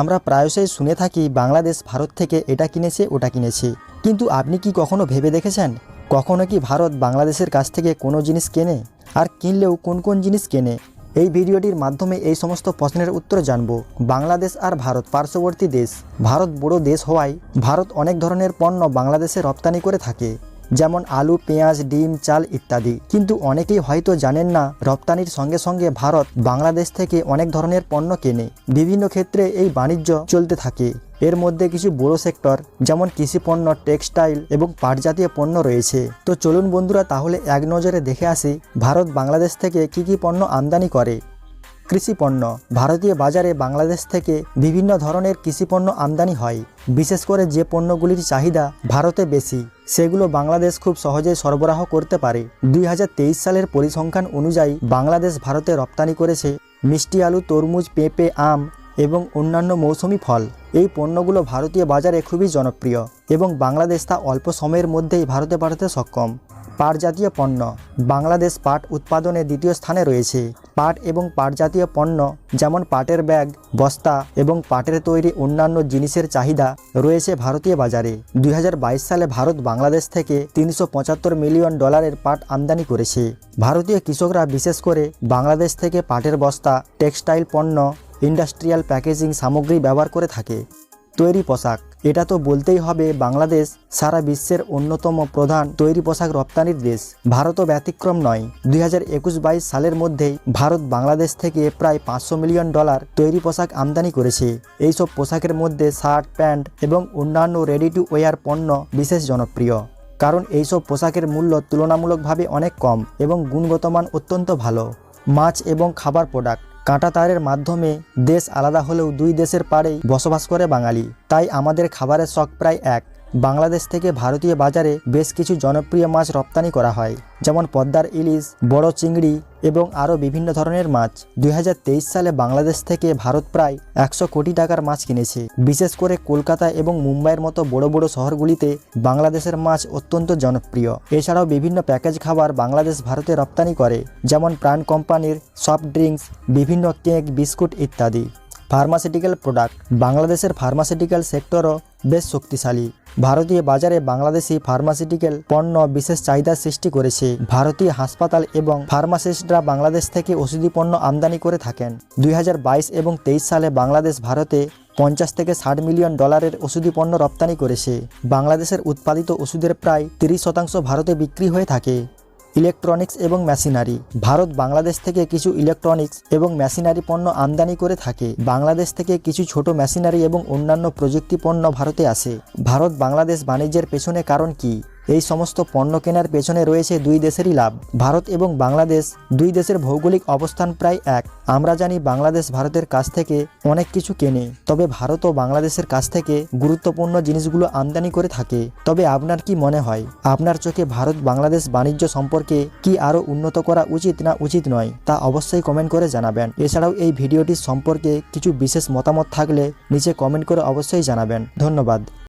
আমরা প্রায়শই শুনে থাকি বাংলাদেশ ভারত থেকে এটা কিনেছে, ওটা কিনেছে। কিন্তু আপনি কি কখনো ভেবে দেখেছেন? কখনো কি ভারত বাংলাদেশের কাছ থেকে কোনো জিনিস কেনে? আর কিনলেও কোন কোন জিনিস কেনে? এই ভিডিওটির মাধ্যমে এই সমস্ত প্রশ্নের উত্তর জানব। বাংলাদেশ আর ভারত পার্শ্ববর্তী দেশ। ভারত বড় দেশ হওয়ায় ভারত অনেক ধরনের পণ্য বাংলাদেশে রপ্তানি করে থাকে। যেমন আলু, পেঁয়াজ, ডিম, চাল ইত্যাদি। কিন্তু অনেকেই হয়তো জানেন না, রপ্তানির সঙ্গে সঙ্গে ভারত বাংলাদেশ থেকে অনেক ধরনের পণ্য কেনে। বিভিন্ন ক্ষেত্রে এই বাণিজ্য চলতে থাকে। এর মধ্যে কিছু বড় সেক্টর, যেমন কৃষি পণ্য, টেক্সটাইল এবং পাট জাতীয় পণ্য রয়েছে। তো চলুন বন্ধুরা, তাহলে এক নজরে দেখে আসি, ভারত বাংলাদেশ থেকে কি কি পণ্য আমদানি করে। কৃষি পণ্য ভারতীয় বাজারে বাংলাদেশ থেকে বিভিন্ন ধরনের কৃষি পণ্য আমদানি হয়। বিশেষ করে যে পণ্যগুলির চাহিদা ভারতে বেশি, সেগুলো বাংলাদেশ খুব সহজে সরবরাহ করতে পারে। দুই হাজার তেইশ সালের পরিসংখ্যান অনুযায়ী বাংলাদেশ ভারতে রপ্তানি করেছে মিষ্টি আলু, তরমুজ, পেঁপে, আম এবং অন্যান্য মৌসুমি ফল। এই পণ্যগুলো ভারতীয় বাজারে খুবই জনপ্রিয় এবং বাংলাদেশ তা অল্প সময়ের মধ্যেই ভারতে পাঠাতে সক্ষম। পাট জাতীয় পণ্য। বাংলাদেশ পাট উৎপাদনে দ্বিতীয় স্থানে রয়েছে। পাট এবং পাট জাতীয় পণ্য, যেমন পাটের ব্যাগ, বস্তা এবং পাটের তৈরি অন্যান্য জিনিসের চাহিদা রয়েছে ভারতীয় বাজারে। দুই হাজার বাইশ সালে ভারত বাংলাদেশ থেকে তিনশো পঁচাত্তর মিলিয়ন ডলারের পাট আমদানি করেছে। ভারতীয় কৃষকরা বিশেষ করে বাংলাদেশ থেকে পাটের বস্তা, টেক্সটাইল পণ্য, ইন্ডাস্ট্রিয়াল প্যাকেজিং সামগ্রী ব্যবহার করে থাকে। তৈরি পোশাক এটা তো বলতেই হবে বাংলাদেশ সারা বিশ্বের অন্যতম প্রধান তৈরি পোশাক রপ্তানির দেশ। ভারতও ব্যতিক্রম নয়। দুই হাজার একুশ বাইশ সালের মধ্যেই ভারত বাংলাদেশ থেকে প্রায় পাঁচশো মিলিয়ন ডলার তৈরি পোশাক আমদানি করেছে। এইসব পোশাকের মধ্যে শার্ট, প্যান্ট এবং অন্যান্য রেডি টু ওয়ার পণ্য বিশেষ জনপ্রিয়। কারণ এইসব পোশাকের মূল্য তুলনামূলকভাবে অনেক কম এবং গুণগত মান অত্যন্ত ভালো। মাছ এবং খাবার প্রোডাক্ট। কাঁটা তারের মাধ্যমে দেশ আলাদা হলেও দুই দেশের পাড়েই বসবাস করে বাঙালি। তাই আমাদের খাবারের শখ প্রায় এক। বাংলাদেশ থেকে ভারতীয় বাজারে বেশ কিছু জনপ্রিয় মাছ রপ্তানি করা হয়। যেমন পদ্মার ইলিশ, বড় চিংড়ি এবং আরও বিভিন্ন ধরনের মাছ। দুই হাজার তেইশ সালে বাংলাদেশ থেকে ভারত প্রায় একশো কোটি টাকার মাছ কিনেছে। বিশেষ করে কলকাতা এবং মুম্বাইয়ের মতো বড় বড় শহরগুলিতে বাংলাদেশের মাছ অত্যন্ত জনপ্রিয়। এছাড়াও বিভিন্ন প্যাকেজ খাবার বাংলাদেশ ভারতে রপ্তানি করে, যেমন প্রাণ কোম্পানির সফট ড্রিঙ্কস, বিভিন্ন কেক, বিস্কুট ইত্যাদি। Pharmaceutical product. বাংলাদেশের ফার্মাসিউটিক্যাল সেক্টরও বেশ শক্তিশালী। ভারতীয় বাজারে বাংলাদেশি ফার্মাসিউটিক্যাল পণ্য বিশেষ চাহিদা সৃষ্টি করেছে। ভারতীয় হাসপাতাল এবং ফার্মাসিস্টরা বাংলাদেশ থেকে ওষুধি পণ্য আমদানি করে থাকেন। দুই হাজার বাইশ এবং তেইশ সালে বাংলাদেশ ভারতে পঞ্চাশ থেকে ষাট মিলিয়ন ডলারের ওষুধি পণ্য রপ্তানি করেছে। বাংলাদেশের উৎপাদিত ওষুধের প্রায় তিরিশ শতাংশ ভারতে বিক্রি হয়ে থাকে। ইলেকট্রনিক্স এবং মেশিনারি। ভারত বাংলাদেশ থেকে কিছু ইলেকট্রনিক্স এবং মেশিনারি পণ্য আমদানি করে থাকে। বাংলাদেশ থেকে কিছু ছোট মেশিনারি এবং অন্যান্য প্রযুক্তি পণ্য ভারতে আসে। ভারত বাংলাদেশ বাণিজ্যের পেছনে কারণ কি? এই সমস্ত পণ্য কেনার পেছনে রয়েছে দুই দেশেরই লাভ, ভারত এবং বাংলাদেশ। দুই দেশের ভৌগোলিক অবস্থান প্রায় এক। আমরা জানি বাংলাদেশ ভারতের কাছ থেকে অনেক কিছু কেনে, তবে ভারত ও বাংলাদেশের কাছ থেকে গুরুত্বপূর্ণ জিনিসগুলো আমদানি করে থাকে। তবে আপনার কি মনে হয়, আপনার চোখে ভারত বাংলাদেশ বাণিজ্য সম্পর্কে কি আরও উন্নত করা উচিত না উচিত নয়, তা অবশ্যই কমেন্ট করে জানাবেন। এছাড়াও এই ভিডিওটির সম্পর্কে কিছু বিশেষ মতামত থাকলে নিচে কমেন্ট করে অবশ্যই জানাবেন। ধন্যবাদ।